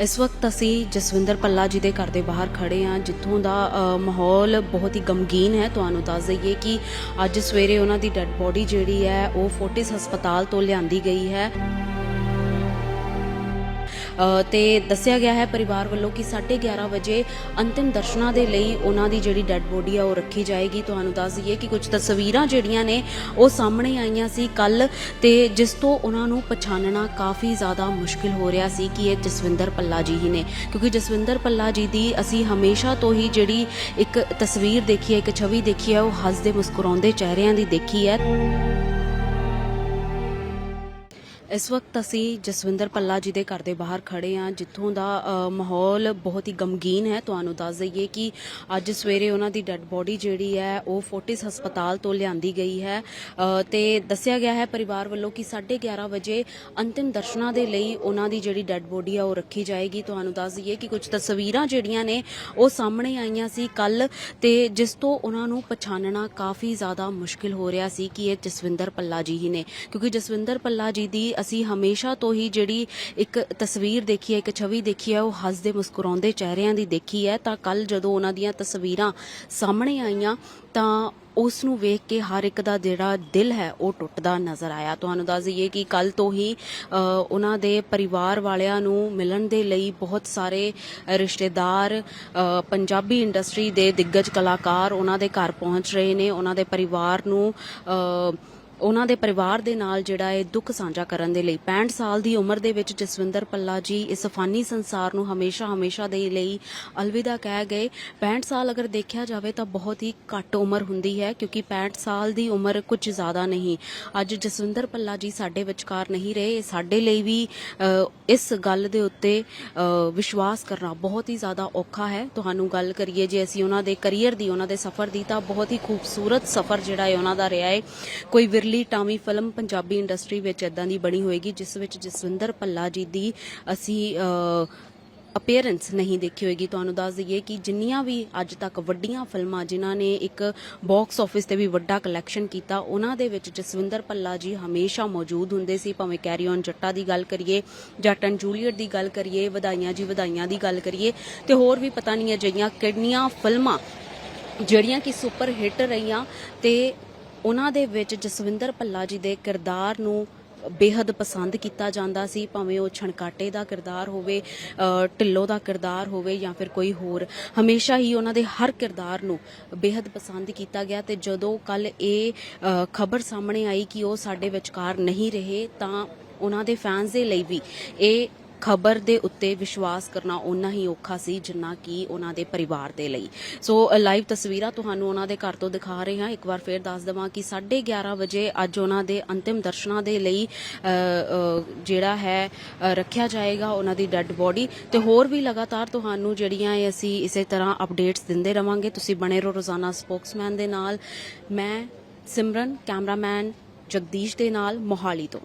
ਇਸ ਵਕਤ ਅਸੀਂ ਜਸਵਿੰਦਰ ਪੱਲਾ ਜੀ ਦੇ ਘਰ ਦੇ ਬਾਹਰ ਖੜੇ ਹਾਂ, ਜਿੱਥੋਂ ਦਾ ਮਾਹੌਲ ਬਹੁਤ ਹੀ ਗਮਗੀਨ ਹੈ। ਤੁਹਾਨੂੰ ਦੱਸ ਦਈਏ ਕਿ ਅੱਜ ਸਵੇਰੇ ਉਹਨਾਂ ਦੀ ਡੈੱਡ ਬੋਡੀ ਜਿਹੜੀ ਹੈ, ਉਹ ਫੋਰਟਿਸ ਹਸਪਤਾਲ ਤੋਂ ਲਿਆਂਦੀ ਗਈ ਹੈ। ਤੇ ਦੱਸਿਆ ਗਿਆ ਹੈ ਪਰਿਵਾਰ ਵੱਲੋਂ ਕਿ 11:30 ਵਜੇ ਅੰਤਿਮ ਦਰਸ਼ਨਾਂ ਦੇ ਲਈ ਉਹਨਾਂ ਦੀ ਜਿਹੜੀ ਡੈੱਡ ਬੋਡੀ ਆ ਉਹ ਰੱਖੀ ਜਾਏਗੀ। ਤੁਹਾਨੂੰ ਦੱਸ ਦਈਏ ਕਿ ਕੁਝ ਤਸਵੀਰਾਂ ਜਿਹੜੀਆਂ ਨੇ, ਉਹ ਸਾਹਮਣੇ ਆਈਆਂ ਸੀ ਕੱਲ ਤੇ ਜਿਸ ਤੋਂ ਉਹਨਾਂ ਨੂੰ ਪਛਾਣਨਾ ਕਾਫੀ ਜ਼ਿਆਦਾ ਮੁਸ਼ਕਿਲ ਹੋ ਰਿਹਾ ਸੀ ਕਿ ਇਹ ਜਸਵਿੰਦਰ ਪੱਲਾ ਜੀ ਹੀ ਨੇ। ਕਿਉਂਕਿ ਜਸਵਿੰਦਰ ਪੱਲਾ ਜੀ ਦੀ ਅਸੀਂ ਹਮੇਸ਼ਾ ਤੋਂ ਹੀ ਜਿਹੜੀ ਇੱਕ ਤਸਵੀਰ ਦੇਖੀ ਹੈ, ਇੱਕ ਛਵੀ ਦੇਖੀ ਹੈ, ਉਹ ਹੱਸਦੇ ਮੁਸਕਰਾਉਂਦੇ ਚਿਹਰਿਆਂ ਦੀ ਦੇਖੀ ਹੈ। ਇਸ ਵਕਤ ਅਸੀਂ ਜਸਵਿੰਦਰ ਪੱਲਾ ਜੀ ਦੇ ਘਰ ਦੇ ਬਾਹਰ ਖੜੇ ਹਾਂ ਜਿੱਥੋਂ ਦਾ ਮਾਹੌਲ ਬਹੁਤ ਹੀ ਗਮਗੀਨ ਹੈ। ਤੁਹਾਨੂੰ ਦੱਸ ਦਈਏ ਕਿ ਅੱਜ ਸਵੇਰੇ ਉਹਨਾਂ ਦੀ ਡੈੱਡ ਬੋਡੀ ਜਿਹੜੀ ਹੈ ਉਹ ਫੋਰਟਿਸ ਹਸਪਤਾਲ ਤੋਂ ਲਿਆਂਦੀ ਗਈ ਹੈ। ਅ, ਤੇ ਦੱਸਿਆ ਗਿਆ ਹੈ ਪਰਿਵਾਰ ਵੱਲੋਂ ਕਿ 11:30 ਵਜੇ ਅੰਤਿਮ ਦਰਸ਼ਨਾਂ ਦੇ ਲਈ ਉਹਨਾਂ ਦੀ ਜਿਹੜੀ ਡੈੱਡ ਬੋਡੀ ਆ ਉਹ ਰੱਖੀ ਜਾਏਗੀ। ਤੁਹਾਨੂੰ ਦੱਸ ਦਈਏ ਕਿ ਕੁਝ ਤਸਵੀਰਾਂ ਜਿਹੜੀਆਂ ਨੇ ਉਹ ਸਾਹਮਣੇ ਆਈਆਂ ਸੀ ਕੱਲ ਤੇ ਜਿਸ ਤੋਂ ਉਹਨਾਂ ਨੂੰ ਪਛਾਣਨਾ ਕਾਫੀ ਜ਼ਿਆਦਾ ਮੁਸ਼ਕਿਲ ਹੋ ਰਿਹਾ ਸੀ ਕਿ ਇਹ ਜਸਵਿੰਦਰ ਪੱਲਾ ਜੀ ਹੀ ਨੇ। ਕਿਉਂਕਿ ਜਸਵਿੰਦਰ ਪੱਲਾ ਜੀ ਦੀ ਅਸੀਂ ਹਮੇਸ਼ਾ ਤੋਂ ਹੀ ਜਿਹੜੀ ਇੱਕ ਤਸਵੀਰ ਦੇਖੀ ਹੈ, ਇੱਕ ਛਵੀ ਦੇਖੀ ਹੈ, ਉਹ ਹੱਸਦੇ ਮੁਸਕਰਾਉਂਦੇ ਚਿਹਰਿਆਂ ਦੀ ਦੇਖੀ ਹੈ। ਤਾਂ ਕੱਲ ਜਦੋਂ ਉਹਨਾਂ ਦੀਆਂ ਤਸਵੀਰਾਂ ਸਾਹਮਣੇ ਆਈਆਂ, ਤਾਂ ਉਸ ਨੂੰ ਵੇਖ ਕੇ ਹਰ ਇੱਕ ਦਾ ਜਿਹੜਾ ਦਿਲ ਹੈ, ਉਹ ਟੁੱਟਦਾ ਨਜ਼ਰ ਆਇਆ। ਤੁਹਾਨੂੰ ਦੱਸ ਦਈਏ ਕਿ ਕੱਲ ਤੋਂ ਹੀ ਉਹਨਾਂ ਦੇ ਪਰਿਵਾਰ ਵਾਲਿਆਂ ਨੂੰ ਮਿਲਣ ਦੇ ਲਈ ਬਹੁਤ ਸਾਰੇ ਰਿਸ਼ਤੇਦਾਰ ਪੰਜਾਬੀ ਇੰਡਸਟਰੀ ਦੇ ਦਿੱਗਜ ਕਲਾਕਾਰ ਉਹਨਾਂ ਦੇ ਘਰ ਪਹੁੰਚ ਰਹੇ ਨੇ। ਉਹਨਾਂ ਦੇ ਪਰਿਵਾਰ ਨੂੰ ਉਹਨਾਂ ਦੇ ਪਰਿਵਾਰ ਦੇ ਨਾਲ ਜਿਹੜਾ ਇਹ ਦੁੱਖ ਸਾਂਝਾ ਕਰਨ ਦੇ ਲਈ 65 ਸਾਲ ਦੀ ਉਮਰ ਦੇ ਵਿੱਚ ਜਸਵਿੰਦਰ ਪੱਲਾ ਜੀ ਇਸ ਫਾਨੀ ਸੰਸਾਰ ਨੂੰ ਹਮੇਸ਼ਾ ਹਮੇਸ਼ਾ ਦੇ ਲਈ ਅਲਵਿਦਾ ਕਹਿ ਗਏ। 65 ਸਾਲ ਅਗਰ ਦੇਖਿਆ ਜਾਵੇ ਤਾਂ ਬਹੁਤ ਹੀ ਘੱਟ ਉਮਰ ਹੁੰਦੀ ਹੈ ਕਿਉਂਕਿ 65 ਸਾਲ ਦੀ ਉਮਰ ਕੁਝ ਜ਼ਿਆਦਾ ਨਹੀਂ। ਅੱਜ ਜਸਵਿੰਦਰ ਪੱਲਾ ਜੀ ਸਾਡੇ ਵਿਚਕਾਰ ਨਹੀਂ ਰਹੇ, ਇਹ ਸਾਡੇ ਲਈ ਵੀ ਇਸ ਗੱਲ ਦੇ ਉੱਤੇ ਵਿਸ਼ਵਾਸ ਕਰਨਾ ਬਹੁਤ ਹੀ ਜ਼ਿਆਦਾ ਔਖਾ ਹੈ। ਤੁਹਾਨੂੰ ਗੱਲ ਕਰੀਏ ਜੇ ਅਸੀਂ ਉਹਨਾਂ ਦੇ ਕੈਰੀਅਰ ਦੀ, ਉਹਨਾਂ ਦੇ ਸਫ਼ਰ ਦੀ ਤਾਂ ਬਹੁਤ ਹੀ ਖੂਬਸੂਰਤ ਸਫ਼ਰ ਜਿਹੜਾ ਹੈ ਉਹਨਾਂ ਦਾ ਰਿਹਾ ਹੈ। ਕੋਈ ਵਿਰਲੀ ਟਾਮੀ ਫਿਲਮ ਪੰਜਾਬੀ ਇੰਡਸਟਰੀ ਵਿੱਚ ਇਦਾਂ ਦੀ ਬਣੀ ਹੋਏਗੀ, ਜਿਸ ਵਿੱਚ ਜਸਵਿੰਦਰ ਪੱਲਾ ਜੀ ਦੀ ਅਸੀਂ ਅਪੀਅਰੈਂਸ ਨਹੀਂ ਦੇਖੀ ਹੋਏਗੀ। ਤੁਹਾਨੂੰ ਦੱਸ ਦਈਏ ਕਿ ਜਿੰਨੀਆਂ ਵੀ ਅੱਜ ਤੱਕ ਵੱਡੀਆਂ ਫਿਲਮਾਂ ਜਿਨ੍ਹਾਂ ਨੇ ਇੱਕ ਬਾਕਸ ਆਫਿਸ ਤੇ ਵੀ ਵੱਡਾ ਕਲੈਕਸ਼ਨ ਕੀਤਾ, ਉਹਨਾਂ ਦੇ ਵਿੱਚ ਜਸਵਿੰਦਰ ਪੱਲਾ ਜੀ ਹਮੇਸ਼ਾ ਮੌਜੂਦ ਹੁੰਦੇ ਸੀ। ਭਾਵੇਂ ਕੈਰੀ ਔਨ ਜੱਟਾ ਦੀ ਗੱਲ ਕਰੀਏ ਜੱਟ ਐਂਡ ਜੂਲੀਅਟ ਦੀ ਗੱਲ ਕਰੀਏ, ਵਧਾਈਆਂ ਜੀ ਵਧਾਈਆਂ ਦੀ ਗੱਲ ਕਰੀਏ, ਤੇ ਹੋਰ ਵੀ ਪਤਾ ਨਹੀਂ ਅਜਿਹੀਆਂ ਕਿੰਨੀਆਂ ਫਿਲਮਾਂ ਜਿਹੜੀਆਂ ਕਿ ਸੁਪਰ ਹਿੱਟ ਰਹੀਆਂ, ਤੇ ਉਹਨਾਂ ਦੇ ਵਿੱਚ ਜਸਵਿੰਦਰ ਭੱਲਾ ਜੀ ਦੇ ਕਿਰਦਾਰ ਨੂੰ ਬੇहद ਪਸੰਦ ਕੀਤਾ ਜਾਂਦਾ ਸੀ, ਭਾਵੇਂ ਉਹ ਛਣਕਾਟੇ ਦਾ ਕਿਰਦਾਰ ਹੋਵੇ ਢਿੱਲੋ ਦਾ ਕਿਰਦਾਰ ਹੋਵੇ ਜਾਂ ਫਿਰ ਕੋਈ ਹੋਰ। ਹਮੇਸ਼ਾ ਹੀ ਉਹਨਾਂ ਦੇ ਹਰ ਕਿਰਦਾਰ ਨੂੰ ਬੇहद ਪਸੰਦ ਕੀਤਾ ਗਿਆ ਤੇ ਜਦੋਂ ਕੱਲ ਇਹ ਖਬਰ ਸਾਹਮਣੇ ਆਈ ਕਿ ਉਹ ਸਾਡੇ ਵਿਚਕਾਰ ਨਹੀਂ ਰਹੇ, ਤਾਂ ਉਹਨਾਂ ਦੇ ਫੈਨਸ ਦੇ ਲਈ ਵੀ ਇਹ ਖਬਰ ਦੇ ਉੱਤੇ ਵਿਸ਼ਵਾਸ ਕਰਨਾ ਉਨਾ ਹੀ ਔਖਾ ਸੀ ਜਿੰਨਾ ਕਿ ਉਹਨਾਂ ਦੇ ਪਰਿਵਾਰ ਦੇ ਲਈ। ਸੋ ਲਾਈਵ ਤਸਵੀਰਾਂ ਤੁਹਾਨੂੰ ਉਹਨਾਂ ਦੇ ਘਰ ਤੋਂ ਦਿਖਾ ਰਹੇ ਹਾਂ। ਇੱਕ ਵਾਰ ਫੇਰ ਦੱਸ ਦਵਾਂ ਕਿ 11:30 ਵਜੇ ਅੱਜ ਉਹਨਾਂ ਦੇ ਅੰਤਿਮ ਦਰਸ਼ਨਾਂ ਦੇ ਲਈ ਜਿਹੜਾ ਹੈ ਰੱਖਿਆ ਜਾਏਗਾ ਉਹਨਾਂ ਦੀ ਡੈੱਡ ਬੋਡੀ ਤੇ ਹੋਰ ਵੀ ਲਗਾਤਾਰ ਤੁਹਾਨੂੰ ਜਿਹੜੀਆਂ ਇਹ ਅਸੀਂ ਇਸੇ ਤਰ੍ਹਾਂ ਅਪਡੇਟਸ ਦਿੰਦੇ ਰਵਾਂਗੇ। ਤੁਸੀਂ ਬਣੇ ਰਹੋ ਰੋਜ਼ਾਨਾ ਸਪੋਕਸਮੈਨ ਦੇ ਨਾਲ। ਮੈਂ ਸਿਮਰਨ ਕੈਮਰਾਮੈਨ ਜਗਦੀਸ਼ ਦੇ ਨਾਲ ਮੋਹਾਲੀ ਤੋਂ।